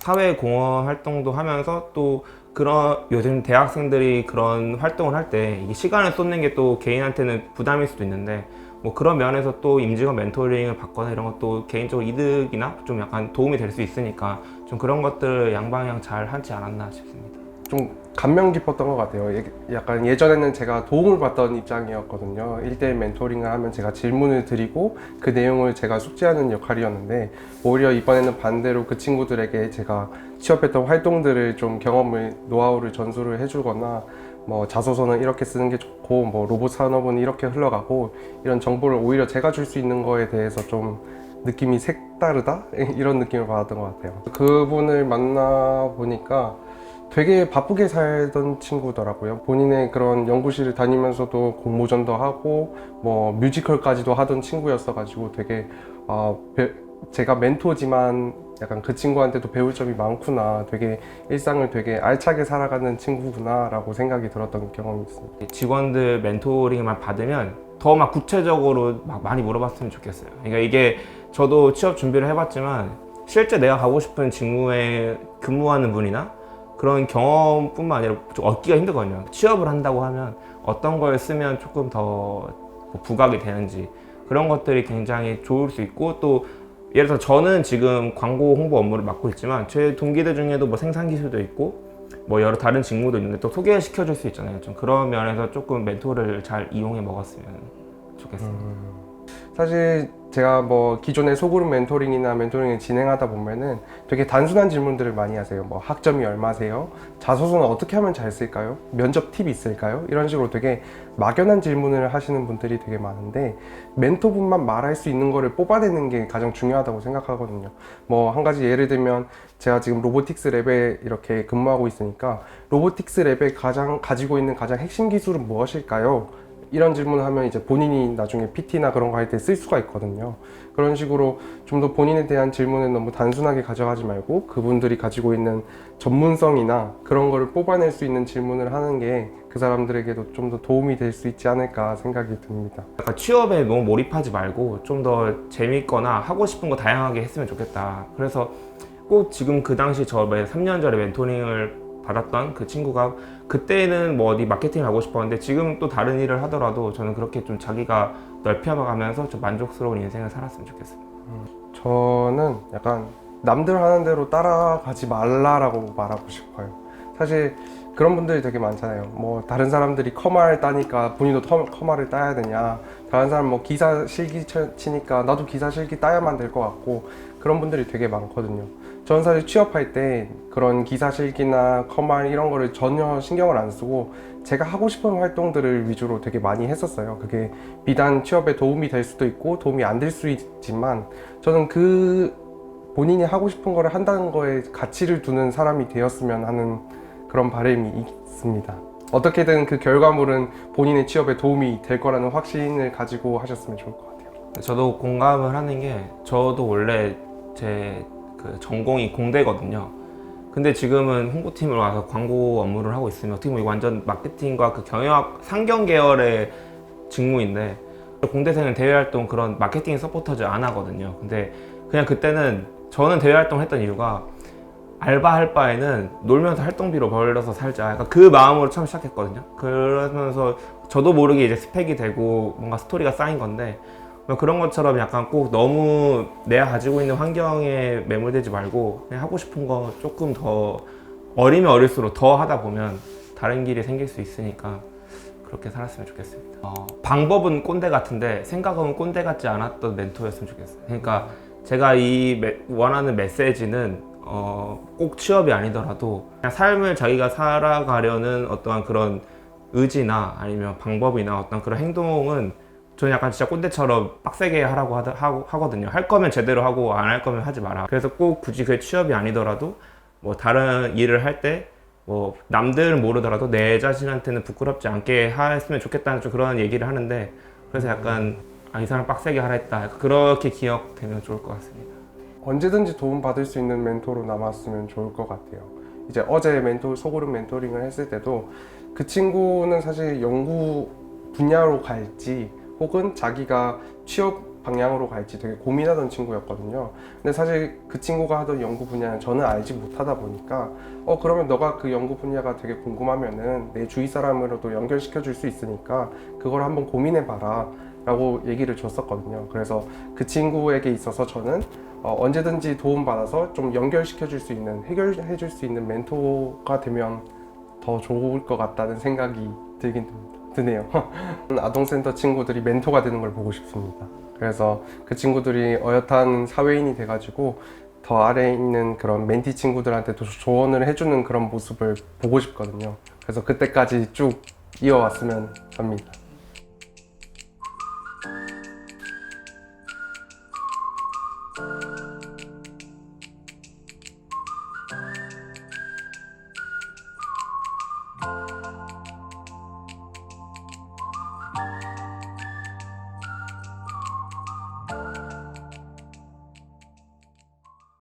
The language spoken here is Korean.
사회 공헌 활동도 하면서 또 그런 요즘 대학생들이 그런 활동을 할 때 이게 시간을 쏟는 게 또 개인한테는 부담일 수도 있는데 뭐 그런 면에서 또 임직원 멘토링을 받거나 이런 것도 개인적으로 이득이나 좀 약간 도움이 될 수 있으니까 좀 그런 것들을 양방향 잘 하지 않았나 싶습니다. 좀 감명 깊었던 것 같아요. 예- 약간 예전에는 제가 도움을 받던 입장이었거든요. 1대1 멘토링을 하면 제가 질문을 드리고 그 내용을 제가 숙지하는 역할이었는데 오히려 이번에는 반대로 그 친구들에게 제가 취업했던 활동들을 좀 경험을 노하우를 전수를 해주거나 뭐 자소서는 이렇게 쓰는 게 좋고 뭐 로봇 산업은 이렇게 흘러가고 이런 정보를 오히려 제가 줄 수 있는 거에 대해서 좀 느낌이 색다르다 이런 느낌을 받았던 것 같아요. 그분을 만나 보니까 되게 바쁘게 살던 친구더라고요. 본인의 그런 연구실을 다니면서도 공모전도 하고 뭐 뮤지컬까지도 하던 친구였어가지고 되게 아, 배- 제가 멘토지만 약간 그 친구한테도 배울 점이 많구나. 되게 일상을 되게 알차게 살아가는 친구구나 라고 생각이 들었던 경험이 있습니다. 직원들 멘토링만 받으면 더 막 구체적으로 막 많이 물어봤으면 좋겠어요. 그러니까 이게 저도 취업 준비를 해봤지만 실제 내가 가고 싶은 직무에 근무하는 분이나 그런 경험뿐만 아니라 좀 얻기가 힘들거든요. 취업을 한다고 하면 어떤 걸 쓰면 조금 더뭐 부각이 되는지 그런 것들이 굉장히 좋을 수 있고 또 예를 들어 저는 지금 광고 홍보 업무를 맡고 있지만 제 동기들 중에도 뭐 생산 기술도 있고 뭐 여러 다른 직무도 있는데 또 소개시켜 줄 수 있잖아요. 좀 그런 면에서 조금 멘토를 잘 이용해 먹었으면 좋겠습니다. 사실 제가 뭐 기존의 소그룹 멘토링이나 멘토링을 진행하다 보면은 되게 단순한 질문들을 많이 하세요. 뭐 학점이 얼마세요? 자소서는 어떻게 하면 잘 쓸까요? 면접 팁 있을까요? 이런 식으로 되게 막연한 질문을 하시는 분들이 되게 많은데 멘토분만 말할 수 있는 거를 뽑아내는 게 가장 중요하다고 생각하거든요. 뭐 한 가지 예를 들면 제가 지금 로보틱스 랩에 이렇게 근무하고 있으니까 로보틱스 랩에 가장 가지고 있는 가장 핵심 기술은 무엇일까요? 이런 질문을 하면 이제 본인이 나중에 PT나 그런 거 할 때 쓸 수가 있거든요. 그런 식으로 좀 더 본인에 대한 질문을 너무 단순하게 가져가지 말고 그분들이 가지고 있는 전문성이나 그런 거를 뽑아낼 수 있는 질문을 하는 게 그 사람들에게도 좀 더 도움이 될 수 있지 않을까 생각이 듭니다. 약간 취업에 너무 몰입하지 말고 좀 더 재밌거나 하고 싶은 거 다양하게 했으면 좋겠다. 그래서 꼭 지금 그 당시 저 3년 전에 멘토링을 받았던 그 친구가 그때는 뭐 어디 마케팅 하고 싶었는데 지금 또 다른 일을 하더라도 저는 그렇게 좀 자기가 넓혀가면서 좀 만족스러운 인생을 살았으면 좋겠어요. 저는 약간 남들 하는 대로 따라가지 말라라고 말하고 싶어요. 사실 그런 분들이 되게 많잖아요. 뭐 다른 사람들이 커마를 따니까 본인도 터- 커마를 따야 되냐. 다른 사람 뭐 기사 실기 쳐- 치니까 나도 기사 실기 따야만 될 것 같고 그런 분들이 되게 많거든요. 저는 사실 취업할 때 그런 기사 실기나 커말 이런 거를 전혀 신경을 안 쓰고 제가 하고 싶은 활동들을 위주로 되게 많이 했었어요. 그게 비단 취업에 도움이 될 수도 있고 도움이 안 될 수 있지만 저는 그 본인이 하고 싶은 거를 한다는 거에 가치를 두는 사람이 되었으면 하는 그런 바람이 있습니다. 어떻게든 그 결과물은 본인의 취업에 도움이 될 거라는 확신을 가지고 하셨으면 좋을 것 같아요. 저도 공감을 하는 게 저도 원래 제 그 전공이 공대거든요. 근데 지금은 홍보팀으로 와서 광고 업무를 하고 있으면 어떻게 보면 완전 마케팅과 그 경영학 상경 계열의 직무인데 공대생은 대외 활동 그런 마케팅 서포터즈 안 하거든요. 근데 그냥 그때는 저는 대외 활동을 했던 이유가 알바할 바에는 놀면서 활동비로 벌려서 살자. 약간 그 마음으로 처음 시작했거든요. 그러면서 저도 모르게 이제 스펙이 되고 뭔가 스토리가 쌓인 건데 뭐 그런 것처럼 약간 꼭 너무 내가 가지고 있는 환경에 매몰되지 말고 그냥 하고 싶은 거 조금 더 어리면 어릴수록 더 하다 보면 다른 길이 생길 수 있으니까 그렇게 살았으면 좋겠습니다. 어, 방법은 꼰대 같은데 생각은 꼰대 같지 않았던 멘토였으면 좋겠어요. 그러니까 제가 이 메- 원하는 메시지는 어, 꼭 취업이 아니더라도 그냥 삶을 자기가 살아가려는 어떠한 그런 의지나 아니면 방법이나 어떤 그런 행동은 저는 약간 진짜 꼰대처럼 빡세게 하라고 하더, 하고, 하거든요. 할 거면 제대로 하고 안 할 거면 하지 마라. 그래서 꼭 굳이 그 취업이 아니더라도 뭐 다른 일을 할 때 뭐 남들은 모르더라도 내 자신한테는 부끄럽지 않게 했으면 좋겠다는 좀 그런 얘기를 하는데 그래서 약간 아, 이 사람 빡세게 하라 했다. 그렇게 기억되면 좋을 것 같습니다. 언제든지 도움 받을 수 있는 멘토로 남았으면 좋을 것 같아요. 이제 어제 멘토 소그룹 멘토링을 했을 때도 그 친구는 사실 연구 분야로 갈지 혹은 자기가 취업 방향으로 갈지 되게 고민하던 친구였거든요. 근데 사실 그 친구가 하던 연구 분야는 저는 알지 못하다 보니까 어 그러면 너가 그 연구 분야가 되게 궁금하면은 내 주위 사람으로도 연결시켜 줄 수 있으니까 그걸 한번 고민해 봐라. 라고 얘기를 줬었거든요. 그래서 그 친구에게 있어서 저는 어, 언제든지 도움받아서 좀 연결시켜 줄 수 있는, 해결해 줄 수 있는 멘토가 되면 더 좋을 것 같다는 생각이 들긴 드네요. 아동센터 친구들이 멘토가 되는 걸 보고 싶습니다. 그래서 그 친구들이 어엿한 사회인이 돼가지고 더 아래에 있는 그런 멘티 친구들한테 도 조언을 해주는 그런 모습을 보고 싶거든요. 그래서 그때까지 쭉 이어왔으면 합니다.